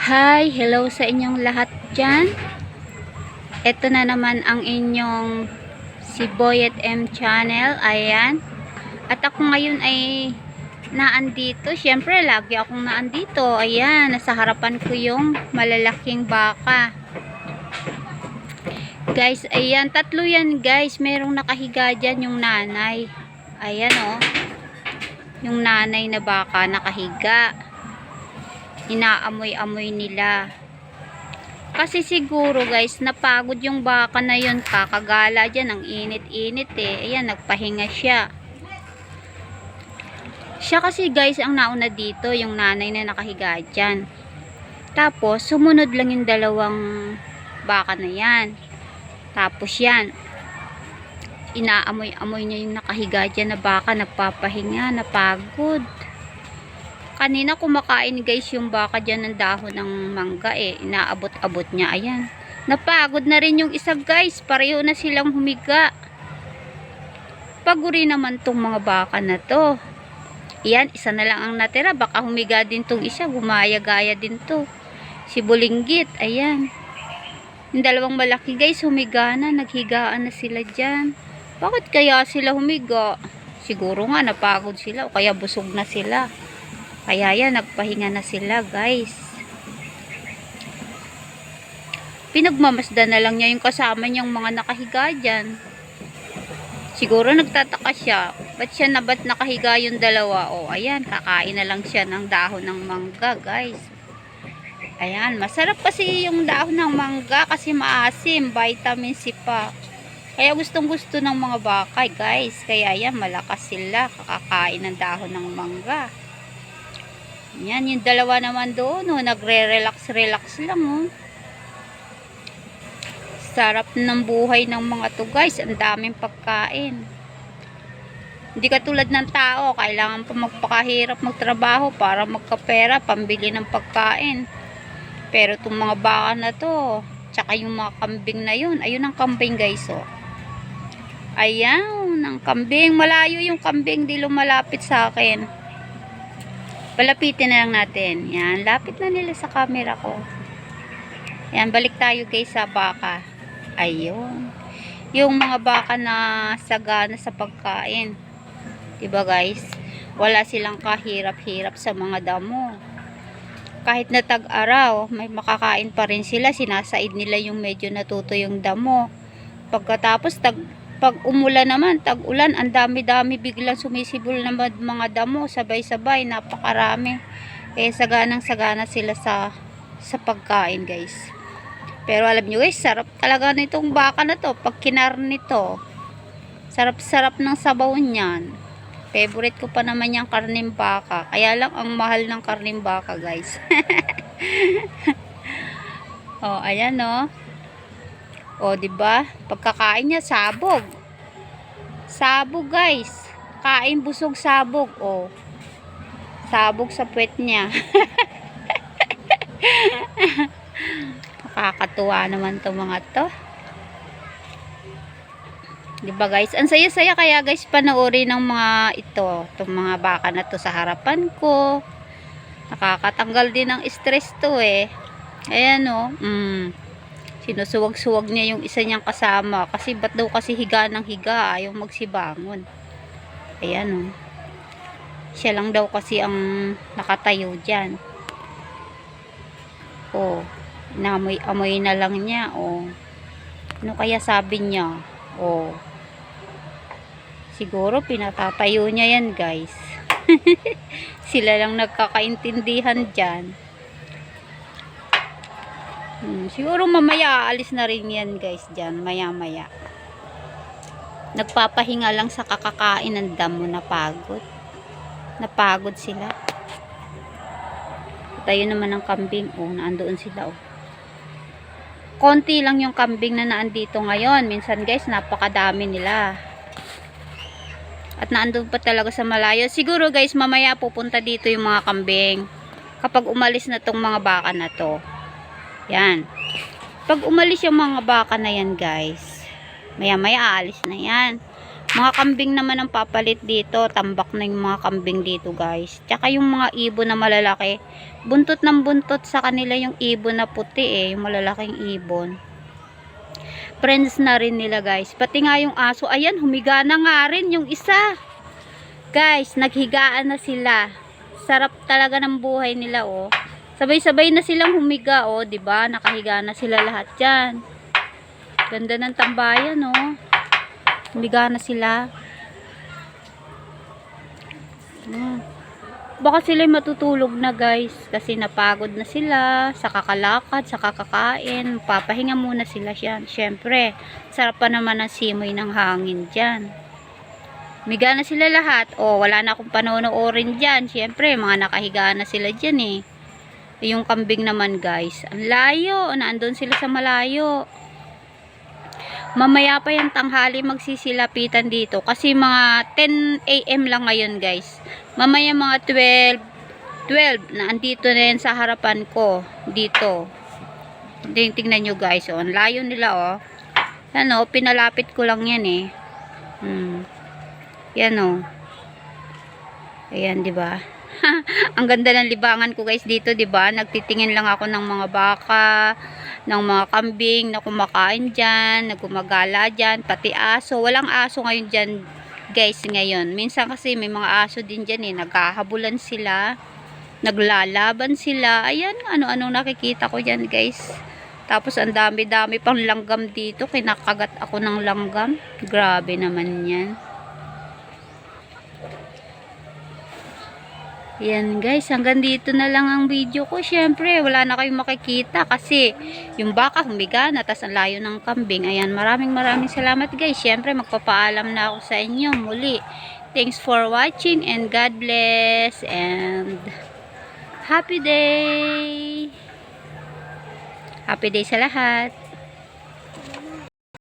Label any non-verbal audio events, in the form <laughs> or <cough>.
Hi, hello sa inyong lahat dyan. Ito na naman ang inyong si Boyet M channel. Ayan. At ako ngayon ay naandito. Siyempre, lagi akong naandito. Ayan, nasa harapan ko yung malalaking baka. Guys, ayan. Tatlo yan, guys. Merong nakahiga dyan yung nanay. Ayan, oh. Yung nanay na baka nakahiga inaamoy-amoy nila. Kasi siguro guys, napagod yung baka na yun, kakagala dyan, ang init-init eh. Ayan, nagpahinga siya. Siya kasi guys, ang nauna dito, yung nanay na nakahiga dyan. Tapos, sumunod lang yung dalawang baka na yan. Tapos yan, inaamoy-amoy niya yung nakahiga dyan na baka, nagpapahinga, napagod kanina kumakain guys yung baka dyan ng dahon ng mangga eh. Inaabot-abot niya. Ayan. Napagod na rin yung isa guys. Pareho na silang humiga. Paguri naman tong mga baka na to. Ayan, isa na lang ang natira. Baka humiga din tong isa. Gumaya-gaya din to. Si Bulinggit. Ayan. Yung dalawang malaki guys, humiga na. Naghigaan na sila dyan. Bakit kaya sila humiga? Siguro nga napagod sila o kaya busog na sila. Kaya yan, nagpahinga na sila guys. Pinagmamasdan na lang niya yung kasama niyang mga nakahiga dyan. Siguro nagtataka siya. Ba't siya na ba't nakahiga yung dalawa? O, ayan, kakain na lang siya ng dahon ng mangga guys. Ayan, masarap kasi yung dahon ng mangga kasi maasim, vitamin C pa. Kaya gustong gusto ng mga bakay guys. Kaya yan, malakas sila kakakain ng dahon ng mangga. Yan, yung dalawa naman doon, oh, nagre-relax-relax lang, oh. Sarap ng buhay ng mga to, guys. Ang daming pagkain. Hindi katulad ng tao, kailangan pa magpakahirap magtrabaho para magkapera, pambili ng pagkain. Pero itong mga baka na to, tsaka yung mga kambing na yun, ayun ang kambing, guys, oh. Ayan, ang kambing. Malayo yung kambing, di lumalapit sa akin. Palapitin na lang natin. Yan, lapit na nila sa camera ko. Yan, balik tayo guys sa baka. Ayun. Yung mga baka na sagana sa pagkain. Diba guys? Wala silang kahirap-hirap sa mga damo. Kahit na tag-araw, may makakain pa rin sila. Sinasaid nila yung medyo natuto yung damo. Pagkatapos, tag pag umulan naman, tag-ulan, ang dami-dami biglang sumisibol na mga damo, sabay-sabay, napakarami. Eh, saganang-sagana sila sa sa pagkain, guys. Pero alam nyo guys, sarap talaga nitong baka na to. Pag kinar nito, sarap-sarap ng sabaw niyan. Favorite ko pa naman yung karning baka. Kaya lang, ang mahal ng karning baka, guys. <laughs> oh, ayan, no. O, di ba? Pagkakain niya sabog. Sabog, guys. Kain busog sabog, o. Sabog sa puwet niya. <laughs> Nakakatuwa naman 'tong mga 'to. Di ba guys? Ang saya-saya kaya guys panoorin ng mga ito, itong mga baka na to sa harapan ko. Nakakatanggal din ng stress to eh. Ayan. Oh. Mm sinusuwag-suwag niya yung isa niyang kasama. Kasi ba't daw kasi higa ng higa? Ayaw magsibangon. Ayan o oh. siya lang daw kasi ang nakatayo dyan. O oh, namoy-amoy na lang niya o oh. ano kaya sabi niya? O oh. siguro pinatatayo niya yan guys. <laughs> Sila lang nagkakaintindihan dyan Hmm, siguro mamaya aalis na rin yan guys dyan. Maya maya. Nagpapahinga lang sa kakakain ng damo na pagod. Napagod sila. Tayo naman ng kambing. Oh, naandoon sila oh. Konti lang yung kambing na naandito ngayon. Minsan guys, napakadami nila. At naandun pa talaga sa malayo. Siguro guys, mamaya pupunta dito yung mga kambing. Kapag umalis na tong mga baka na to. Yan. Pag umalis yung mga baka na yan, guys, maya-maya aalis na yan. Mga kambing naman ang papalit dito. Tambak na yung mga kambing dito guys. Tsaka yung mga ibon na malalaki. Buntot ng buntot sa kanila yung ibon na puti eh. Yung malalaking ibon. Friends na rin nila guys. Pati nga yung aso. Ayan, humiga na nga rin yung isa. Guys, naghigaan na sila. Sarap talaga ng buhay nila oh. Sabay-sabay na silang humiga oh, 'di ba? Nakahiga na sila lahat diyan. Ganda ng tambayan oh. Humiga na sila. Hmm. Baka sila matutulog na guys kasi napagod na sila sa kakalakad, sa kakakain. Papahinga muna sila siya. Siyempre, sarap pa naman ang simoy ng hangin dyan. Miga na sila lahat. O, wala na akong panonoorin dyan. Siyempre, mga nakahiga na sila dyan eh. Yung kambing naman guys. Ang layo. Naandun sila sa malayo. Mamaya pa yung tanghali magsisilapitan dito. Kasi mga 10 a.m. lang ngayon guys. Mamaya mga 12. 12. Na andito na yan sa harapan ko. Dito. Ting- Tingnan nyo guys. Oh. Ang layo nila oh. Ano, pinalapit ko lang yan eh. Hmm. Yan oh. Ayan, ba? Ang ganda ng libangan ko guys dito, di ba? Nagtitingin lang ako ng mga baka, ng mga kambing na kumakain dyan, na gumagala dyan, pati aso. Walang aso ngayon dyan, guys, ngayon. Minsan kasi may mga aso din dyan eh, naghahabulan sila, naglalaban sila. Ayan, ano-ano nakikita ko dyan, guys. Tapos ang dami-dami pang langgam dito, kinakagat ako ng langgam. Grabe naman yan. Yan guys, hanggang dito na lang ang video ko. Siyempre, wala na kayong makikita kasi yung baka humiga na, tas ang layo ng kambing. Ayan, maraming maraming salamat guys. Siyempre, magpapaalam na ako sa inyo muli. Thanks for watching and God bless and happy day! Happy day sa lahat!